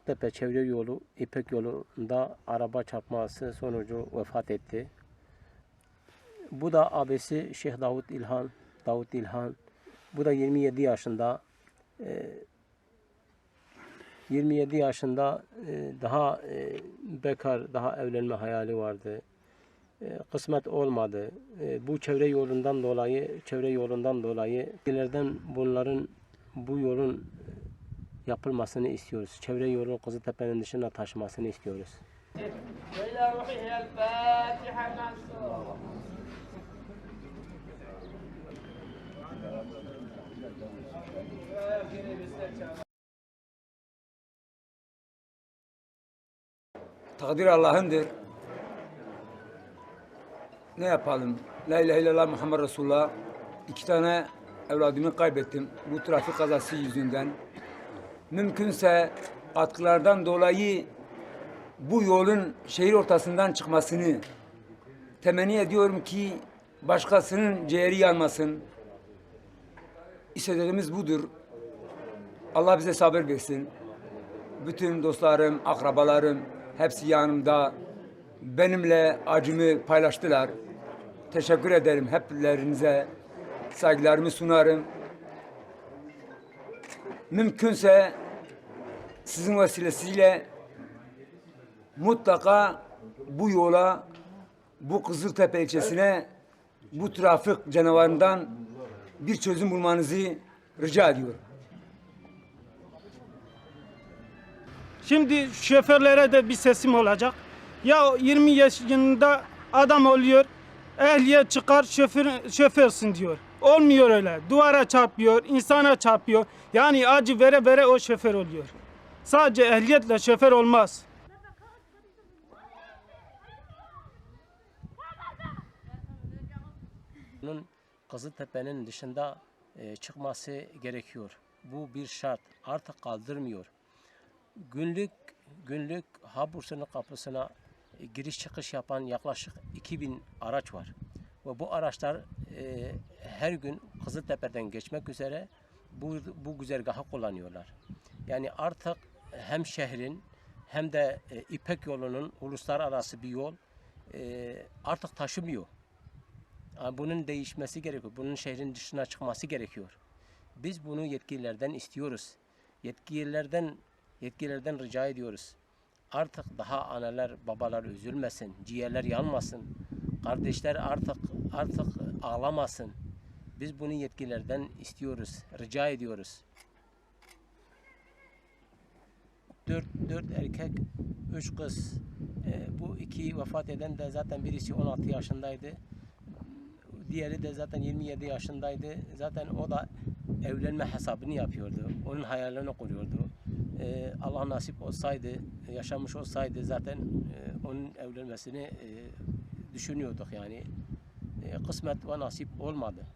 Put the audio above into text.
Kızıltepe çevre yolu İpek yolunda araba çarpması sonucu vefat etti. Bu da abisi Şeyh Davut İlhan, Davut İlhan. Bu da 27 yaşında. Ee, 27 yaşında e, daha e, bekar, daha evlenme hayali vardı. E, Kısmet olmadı. E, Bu çevre yolundan dolayı, çevre yolundan dolayı ileriden bunların bu yolun yapılmasını istiyoruz. Çevre yolun Kızıltepe'nin dışına taşmasını istiyoruz. Takdir Allah'ındır. Ne yapalım? La ilahe illallah Muhammed Resulullah. İki tane evladımı kaybettim. Bu trafik kazası yüzünden. Mümkünse katkılardan dolayı bu yolun şehir ortasından çıkmasını temenni ediyorum ki başkasının ciğeri yanmasın. İstediğimiz budur. Allah bize sabır versin. Bütün dostlarım, akrabalarım hepsi yanımda. Benimle acımı paylaştılar. Teşekkür ederim heplerinize. Saygılarımı sunarım. Mümkünse sizin vesilesiyle mutlaka bu yola, bu Kızıltepe ilçesine, bu trafik canavarından bir çözüm bulmanızı rica ediyorum. Şimdi şoförlere de bir sesim olacak. Ya 20 yaşında adam oluyor, ehliyet çıkar şoför, şoförsün diyor. Olmuyor öyle. Duvara çarpıyor, insana çarpıyor. Yani acı vere vere o şoför oluyor. Sadece ehliyetle şoför olmaz. Bunun Kızıltepe'nin dışında e, çıkması gerekiyor. Bu bir şart. Artık kaldırmıyor. Günlük günlük Habursu'nun kapısına e, giriş çıkış yapan yaklaşık 2000 araç var. Ve bu araçlar e, her gün Kızıltepe'den geçmek üzere bu, bu güzergahı kullanıyorlar. Yani artık hem şehrin hem de e, İpek yolunun uluslararası bir yol e, artık taşımıyor. Bunun değişmesi gerekiyor. Bunun şehrin dışına çıkması gerekiyor. Biz bunu yetkililerden istiyoruz. Yetkililerden yetkililerden rica ediyoruz. Artık daha analar, babalar üzülmesin, ciğerler yanmasın. Kardeşler artık artık ağlamasın. Biz bunu yetkililerden istiyoruz, rica ediyoruz. Dört, dört erkek, üç kız. Ee, bu iki vefat eden de zaten birisi 16 yaşındaydı. Diğeri de zaten 27 yaşındaydı. Zaten o da evlenme hesabını yapıyordu. Onun hayallerini kuruyordu. Ee, Allah nasip olsaydı, yaşamış olsaydı zaten e, onun evlenmesini e, düşünüyorduk yani. E, kısmet ve nasip olmadı.